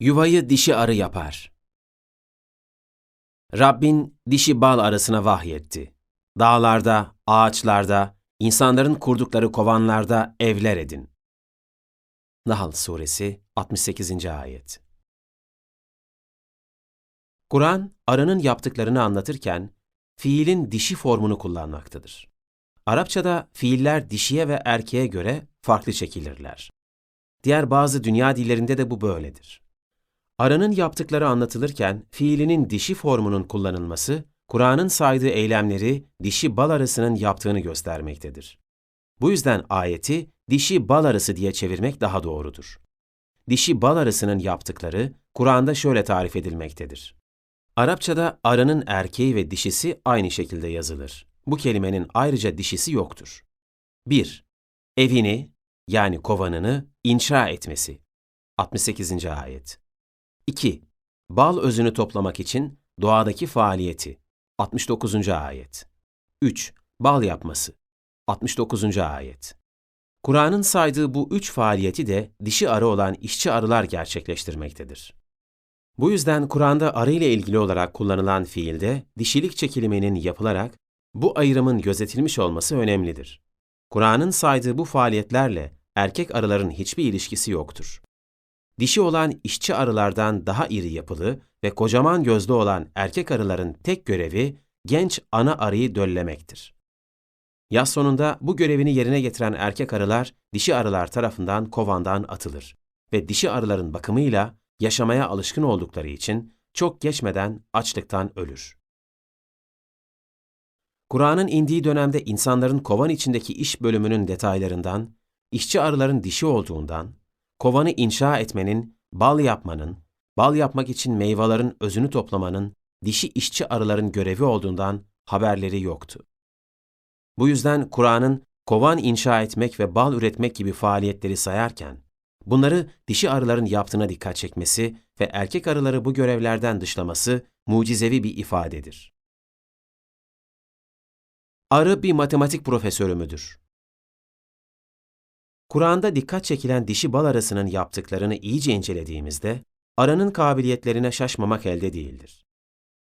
Yuvayı dişi arı yapar. Rabbin dişi bal arısına vahyetti. Dağlarda, ağaçlarda, insanların kurdukları kovanlarda evler edin. Nahl Suresi 68. Ayet Kur'an, arının yaptıklarını anlatırken, fiilin dişi formunu kullanmaktadır. Arapçada fiiller dişiye ve erkeğe göre farklı çekilirler. Diğer bazı dünya dillerinde de bu böyledir. Aranın yaptıkları anlatılırken fiilinin dişi formunun kullanılması, Kur'an'ın saydığı eylemleri dişi bal arısının yaptığını göstermektedir. Bu yüzden ayeti dişi bal arısı diye çevirmek daha doğrudur. Dişi bal arısının yaptıkları Kur'an'da şöyle tarif edilmektedir. Arapçada arının erkeği ve dişisi aynı şekilde yazılır. Bu kelimenin ayrıca dişisi yoktur. 1. Evini yani kovanını inşa etmesi. 68. ayet. 2. Bal özünü toplamak için doğadaki faaliyeti. 69. ayet. 3. Bal yapması. 69. ayet. Kur'an'ın saydığı bu üç faaliyeti de dişi arı olan işçi arılar gerçekleştirmektedir. Bu yüzden Kur'an'da arı ile ilgili olarak kullanılan fiilde dişilik çekilimenin yapılarak bu ayrımın gözetilmiş olması önemlidir. Kur'an'ın saydığı bu faaliyetlerle erkek arıların hiçbir ilişkisi yoktur. Dişi olan işçi arılardan daha iri yapılı ve kocaman gözlü olan erkek arıların tek görevi genç ana arıyı döllemektir. Yaz sonunda bu görevini yerine getiren erkek arılar dişi arılar tarafından kovandan atılır ve dişi arıların bakımıyla yaşamaya alışkın oldukları için çok geçmeden açlıktan ölür. Kur'an'ın indiği dönemde insanların kovan içindeki iş bölümünün detaylarından, işçi arıların dişi olduğundan, kovanı inşa etmenin, bal yapmanın, bal yapmak için meyvelerin özünü toplamanın dişi işçi arıların görevi olduğundan haberleri yoktu. Bu yüzden Kur'an'ın kovan inşa etmek ve bal üretmek gibi faaliyetleri sayarken, bunları dişi arıların yaptığına dikkat çekmesi ve erkek arıları bu görevlerden dışlaması mucizevi bir ifadedir. Arı bir matematik profesörü müdür? Kur'an'da dikkat çekilen dişi bal arısının yaptıklarını iyice incelediğimizde, arının kabiliyetlerine şaşmamak elde değildir.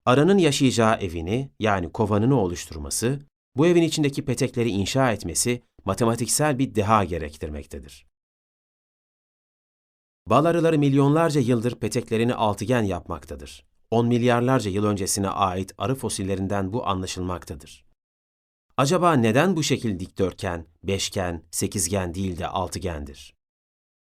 Arının yaşayacağı evini, yani kovanını oluşturması, bu evin içindeki petekleri inşa etmesi matematiksel bir deha gerektirmektedir. Bal arıları milyonlarca yıldır peteklerini altıgen yapmaktadır. 10 milyarlarca yıl öncesine ait arı fosillerinden bu anlaşılmaktadır. Acaba neden bu şekil dikdörtgen, beşgen, sekizgen değil de altıgendir?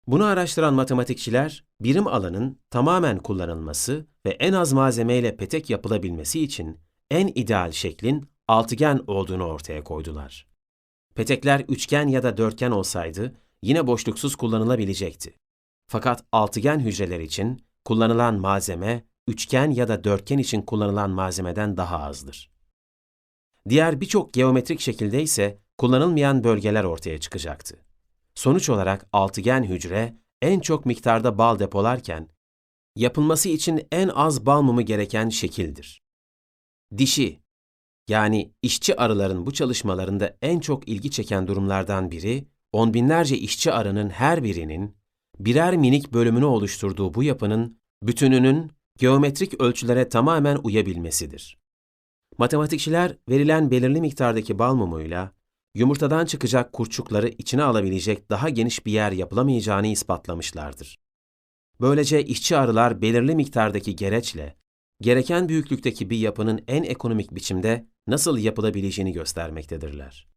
Bunu araştıran matematikçiler, birim alanın tamamen kullanılması ve en az malzemeyle petek yapılabilmesi için en ideal şeklin altıgen olduğunu ortaya koydular. Petekler üçgen ya da dörtgen olsaydı yine boşluksuz kullanılabilecekti. Fakat altıgen hücreler için kullanılan malzeme üçgen ya da dörtgen için kullanılan malzemeden daha azdır. Diğer birçok geometrik şekilde ise kullanılmayan bölgeler ortaya çıkacaktı. Sonuç olarak altıgen hücre en çok miktarda bal depolarken, yapılması için en az bal mumu gereken şekildir. Dişi, yani işçi arıların bu çalışmalarında en çok ilgi çeken durumlardan biri, on binlerce işçi arının her birinin birer minik bölümünü oluşturduğu bu yapının bütününün geometrik ölçülere tamamen uyabilmesidir. Matematikçiler verilen belirli miktardaki bal mumuyla yumurtadan çıkacak kurçukları içine alabilecek daha geniş bir yer yapılamayacağını ispatlamışlardır. Böylece işçi arılar belirli miktardaki gereçle gereken büyüklükteki bir yapının en ekonomik biçimde nasıl yapılabileceğini göstermektedirler.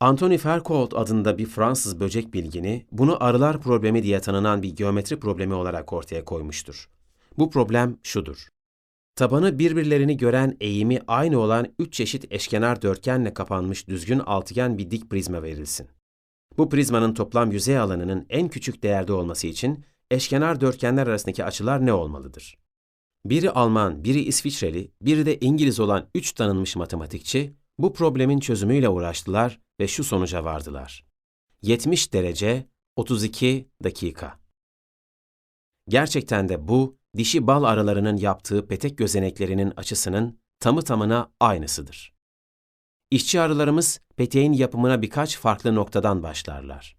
Anthony Ferkolt adında bir Fransız böcek bilgini bunu arılar problemi diye tanınan bir geometri problemi olarak ortaya koymuştur. Bu problem şudur. Tabanı birbirlerini gören eğimi aynı olan üç çeşit eşkenar dörtgenle kapanmış düzgün altıgen bir dik prizma verilsin. Bu prizmanın toplam yüzey alanının en küçük değerde olması için eşkenar dörtgenler arasındaki açılar ne olmalıdır? Biri Alman, biri İsviçreli, biri de İngiliz olan üç tanınmış matematikçi bu problemin çözümüyle uğraştılar ve şu sonuca vardılar. 70 derece 32 dakika. Gerçekten de bu dişi bal aralarının yaptığı petek gözeneklerinin açısının tamı tamına aynısıdır. İşçi arılarımız peteğin yapımına birkaç farklı noktadan başlarlar.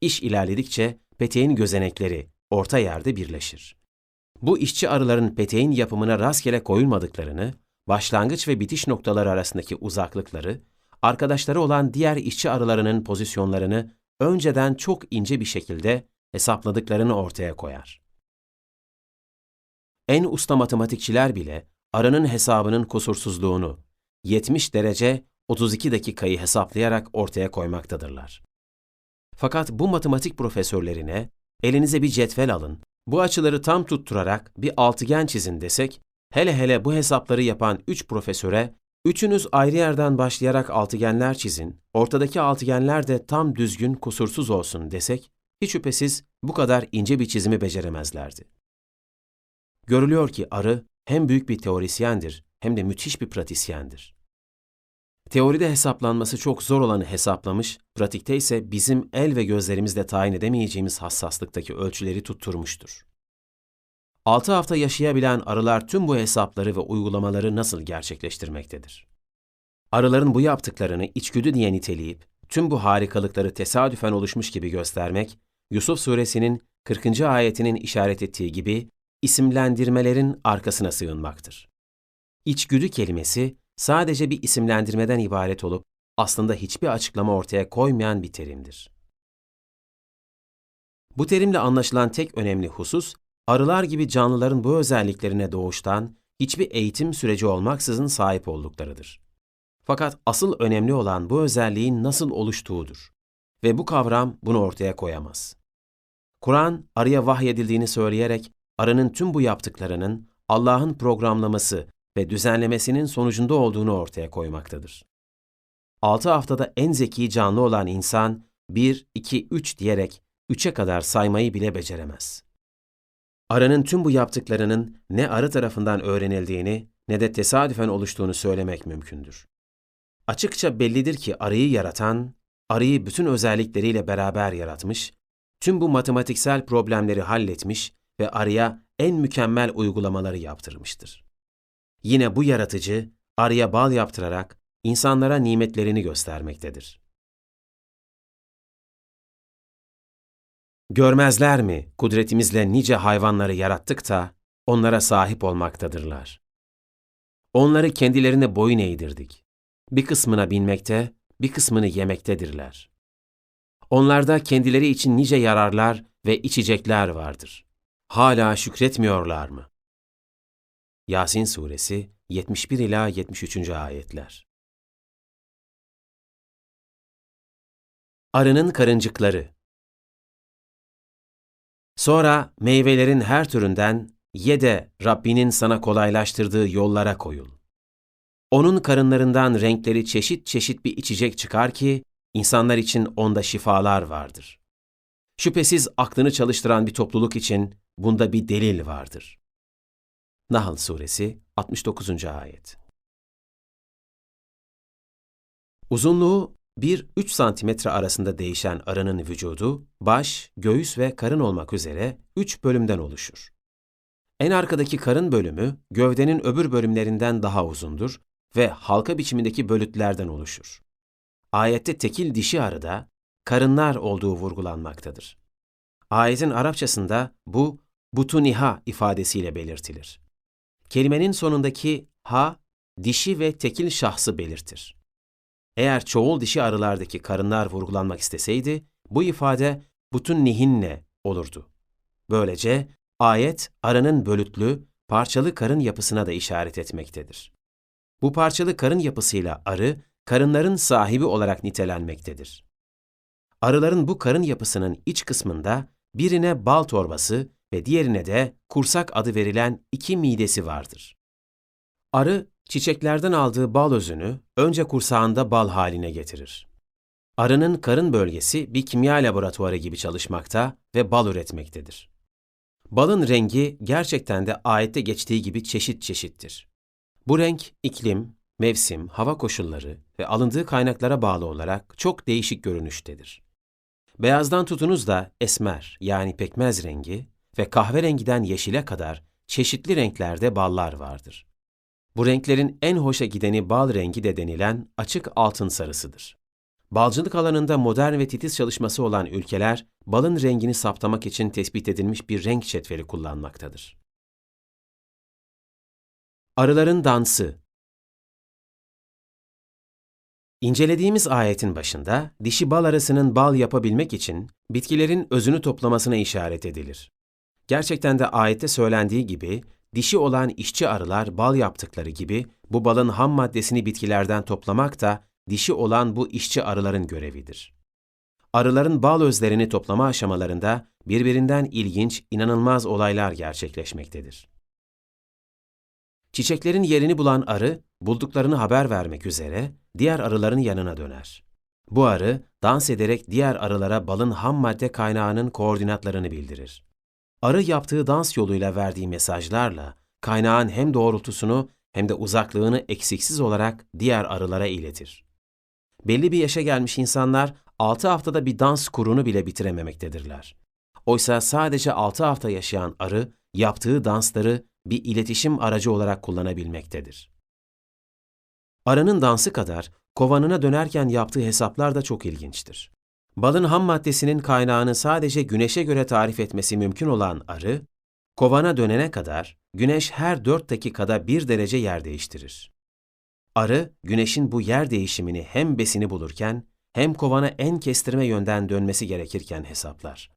İş ilerledikçe peteğin gözenekleri orta yerde birleşir. bu işçi arıların peteğin yapımına rastgele koyulmadıklarını, başlangıç ve bitiş noktaları arasındaki uzaklıkları, arkadaşları olan diğer işçi arılarının pozisyonlarını önceden çok ince bir şekilde hesapladıklarını ortaya koyar. En usta matematikçiler bile arının hesabının kusursuzluğunu 70 derece 32 dakikayı hesaplayarak ortaya koymaktadırlar. Fakat bu matematik profesörlerine elinize bir cetvel alın, bu açıları tam tutturarak bir altıgen çizin desek, hele hele bu hesapları yapan üç profesöre, üçünüz ayrı yerden başlayarak altıgenler çizin, ortadaki altıgenler de tam düzgün, kusursuz olsun desek, hiç şüphesiz bu kadar ince bir çizimi beceremezlerdi. Görülüyor ki arı hem büyük bir teorisyendir hem de müthiş bir pratisyendir. Teoride hesaplanması çok zor olanı hesaplamış, pratikte ise bizim el ve gözlerimizle tayin edemeyeceğimiz hassaslıktaki ölçüleri tutturmuştur. 6 hafta yaşayabilen arılar tüm bu hesapları ve uygulamaları nasıl gerçekleştirmektedir? Arıların bu yaptıklarını içgüdü diye niteleyip, tüm bu harikalıkları tesadüfen oluşmuş gibi göstermek, Yusuf suresinin 40. ayetinin işaret ettiği gibi isimlendirmelerin arkasına sığınmaktır. İçgüdü kelimesi sadece bir isimlendirmeden ibaret olup aslında hiçbir açıklama ortaya koymayan bir terimdir. Bu terimle anlaşılan tek önemli husus, arılar gibi canlıların bu özelliklerine doğuştan hiçbir eğitim süreci olmaksızın sahip olduklarıdır. Fakat asıl önemli olan bu özelliğin nasıl oluştuğudur. Ve bu kavram bunu ortaya koyamaz. Kur'an, arıya vahyedildiğini söyleyerek, arının tüm bu yaptıklarının Allah'ın programlaması ve düzenlemesinin sonucunda olduğunu ortaya koymaktadır. 6 haftada en zeki canlı olan insan 1, 2, 3 diyerek 3'e kadar saymayı bile beceremez. Arının tüm bu yaptıklarının ne arı tarafından öğrenildiğini ne de tesadüfen oluştuğunu söylemek mümkündür. Açıkça bellidir ki arıyı yaratan, arıyı bütün özellikleriyle beraber yaratmış, tüm bu matematiksel problemleri halletmiş ve arıya en mükemmel uygulamaları yaptırmıştır. Yine bu yaratıcı, arıya bal yaptırarak insanlara nimetlerini göstermektedir. Görmezler mi kudretimizle nice hayvanları yarattık da onlara sahip olmaktadırlar. Onları kendilerine boyun eğdirdik. Bir kısmına binmekte, bir kısmını yemektedirler. Onlarda kendileri için nice yararlar ve içecekler vardır. Hala şükretmiyorlar mı? Yasin Suresi 71 ila 73. ayetler. Arının karıncıkları Sonra meyvelerin her türünden ye de Rabbinin sana kolaylaştırdığı yollara koyul. Onun karınlarından renkleri çeşit çeşit bir içecek çıkar ki insanlar için onda şifalar vardır. Şüphesiz aklını çalıştıran bir topluluk için bunda bir delil vardır. Nahl Suresi 69. Ayet Uzunluğu 1-3 santimetre arasında değişen arının vücudu, baş, göğüs ve karın olmak üzere 3 bölümden oluşur. En arkadaki karın bölümü, gövdenin öbür bölümlerinden daha uzundur ve halka biçimindeki bölütlerden oluşur. Ayette tekil dişi arıda karınlar olduğu vurgulanmaktadır. Ayetin Arapçasında bu butuniha ifadesiyle belirtilir. Kelimenin sonundaki ha, dişi ve tekil şahsı belirtir. Eğer çoğul dişi arılardaki karınlar vurgulanmak isteseydi, bu ifade bütün nihinne olurdu. Böylece ayet arının bölütlü, parçalı karın yapısına da işaret etmektedir. Bu parçalı karın yapısıyla arı, karınların sahibi olarak nitelenmektedir. Arıların bu karın yapısının iç kısmında birine bal torbası ve diğerine de kursak adı verilen iki midesi vardır. Arı, çiçeklerden aldığı bal özünü önce kursağında bal haline getirir. Arının karın bölgesi bir kimya laboratuvarı gibi çalışmakta ve bal üretmektedir. Balın rengi gerçekten de ayette geçtiği gibi çeşit çeşittir. Bu renk iklim, mevsim, hava koşulları ve alındığı kaynaklara bağlı olarak çok değişik görünüştedir. Beyazdan tutunuz da esmer yani pekmez rengi ve kahverengiden yeşile kadar çeşitli renklerde ballar vardır. Bu renklerin en hoşa gideni bal rengi de denilen açık altın sarısıdır. Balcılık alanında modern ve titiz çalışması olan ülkeler, balın rengini saptamak için tespit edilmiş bir renk cetveli kullanmaktadır. Arıların dansı İncelediğimiz ayetin başında dişi bal arısının bal yapabilmek için bitkilerin özünü toplamasına işaret edilir. Gerçekten de ayette söylendiği gibi dişi olan işçi arılar bal yaptıkları gibi bu balın ham maddesini bitkilerden toplamak da dişi olan bu işçi arıların görevidir. Arıların bal özlerini toplama aşamalarında birbirinden ilginç, inanılmaz olaylar gerçekleşmektedir. Çiçeklerin yerini bulan arı, bulduklarını haber vermek üzere diğer arıların yanına döner. Bu arı, dans ederek diğer arılara balın ham madde kaynağının koordinatlarını bildirir. Arı yaptığı dans yoluyla verdiği mesajlarla kaynağın hem doğrultusunu hem de uzaklığını eksiksiz olarak diğer arılara iletir. Belli bir yaşa gelmiş insanlar 6 haftada bir dans kurunu bile bitirememektedirler. Oysa sadece 6 hafta yaşayan arı yaptığı dansları bir iletişim aracı olarak kullanabilmektedir. Arının dansı kadar kovanına dönerken yaptığı hesaplar da çok ilginçtir. Balın ham maddesinin kaynağını sadece güneşe göre tarif etmesi mümkün olan arı, kovana dönene kadar güneş her 4 dakikada bir derece yer değiştirir. Arı, güneşin bu yer değişimini hem besini bulurken hem kovana en kestirme yönden dönmesi gerekirken hesaplar.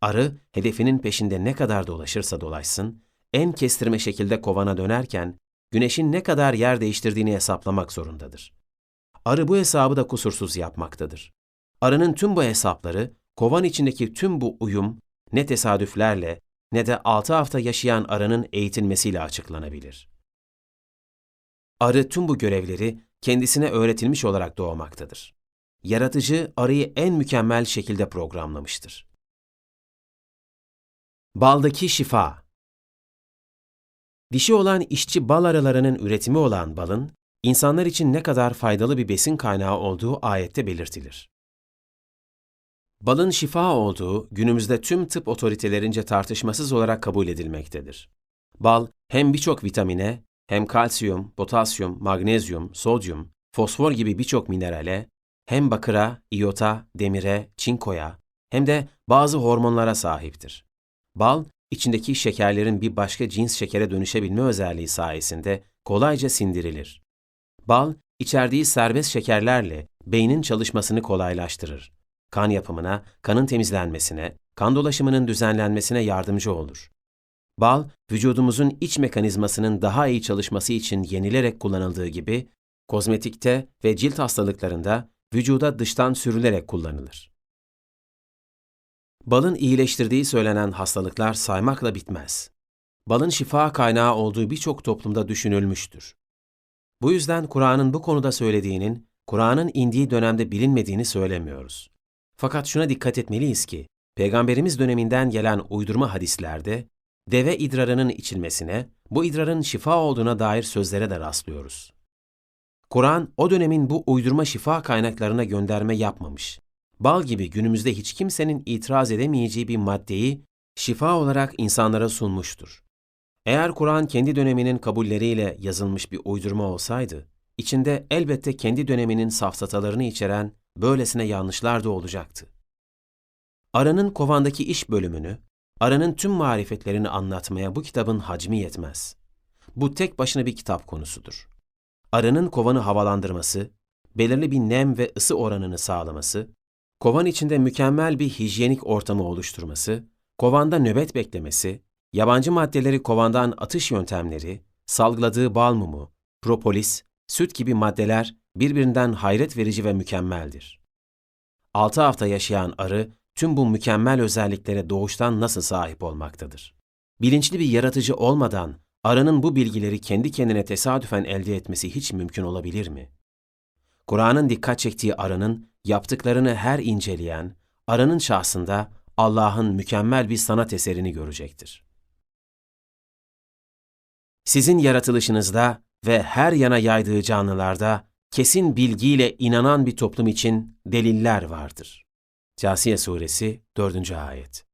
Arı, hedefinin peşinde ne kadar dolaşırsa dolaşsın, en kestirme şekilde kovana dönerken güneşin ne kadar yer değiştirdiğini hesaplamak zorundadır. Arı bu hesabı da kusursuz yapmaktadır. Arının tüm bu hesapları, kovan içindeki tüm bu uyum ne tesadüflerle ne de 6 hafta yaşayan arının eğitilmesiyle açıklanabilir. Arı tüm bu görevleri kendisine öğretilmiş olarak doğmaktadır. Yaratıcı arıyı en mükemmel şekilde programlamıştır. Baldaki şifa Dişi olan işçi bal arılarının üretimi olan balın, insanlar için ne kadar faydalı bir besin kaynağı olduğu ayette belirtilir. Balın şifa olduğu günümüzde tüm tıp otoritelerince tartışmasız olarak kabul edilmektedir. Bal hem birçok vitamine hem kalsiyum, potasyum, magnezyum, sodyum, fosfor gibi birçok minerale, hem bakıra, iyota, demire, çinkoya hem de bazı hormonlara sahiptir. Bal, içindeki şekerlerin bir başka cins şekere dönüşebilme özelliği sayesinde kolayca sindirilir. Bal, içerdiği serbest şekerlerle beynin çalışmasını kolaylaştırır. Kan yapımına, kanın temizlenmesine, kan dolaşımının düzenlenmesine yardımcı olur. Bal, vücudumuzun iç mekanizmasının daha iyi çalışması için yenilerek kullanıldığı gibi, kozmetikte ve cilt hastalıklarında vücuda dıştan sürülerek kullanılır. Balın iyileştirdiği söylenen hastalıklar saymakla bitmez. Balın şifa kaynağı olduğu birçok toplumda düşünülmüştür. Bu yüzden Kur'an'ın bu konuda söylediğinin, Kur'an'ın indiği dönemde bilinmediğini söylemiyoruz. Fakat şuna dikkat etmeliyiz ki, Peygamberimiz döneminden gelen uydurma hadislerde, deve idrarının içilmesine, bu idrarın şifa olduğuna dair sözlere de rastlıyoruz. Kur'an, o dönemin bu uydurma şifa kaynaklarına gönderme yapmamış bal gibi günümüzde hiç kimsenin itiraz edemeyeceği bir maddeyi şifa olarak insanlara sunmuştur. Eğer Kur'an kendi döneminin kabulleriyle yazılmış bir uydurma olsaydı, içinde elbette kendi döneminin safsatalarını içeren böylesine yanlışlar da olacaktı. Ara'nın kovandaki iş bölümünü, Ara'nın tüm marifetlerini anlatmaya bu kitabın hacmi yetmez. Bu tek başına bir kitap konusudur. Ara'nın kovanı havalandırması, belirli bir nem ve ısı oranını sağlaması, kovan içinde mükemmel bir hijyenik ortamı oluşturması, kovanda nöbet beklemesi, yabancı maddeleri kovandan atış yöntemleri, salgıladığı bal mumu, propolis, süt gibi maddeler birbirinden hayret verici ve mükemmeldir. Altı hafta yaşayan arı tüm bu mükemmel özelliklere doğuştan nasıl sahip olmaktadır? Bilinçli bir yaratıcı olmadan arının bu bilgileri kendi kendine tesadüfen elde etmesi hiç mümkün olabilir mi? Kur'an'ın dikkat çektiği arının yaptıklarını her inceleyen, aranın şahsında Allah'ın mükemmel bir sanat eserini görecektir. Sizin yaratılışınızda ve her yana yaydığı canlılarda kesin bilgiyle inanan bir toplum için deliller vardır. Câsiye Suresi 4. Ayet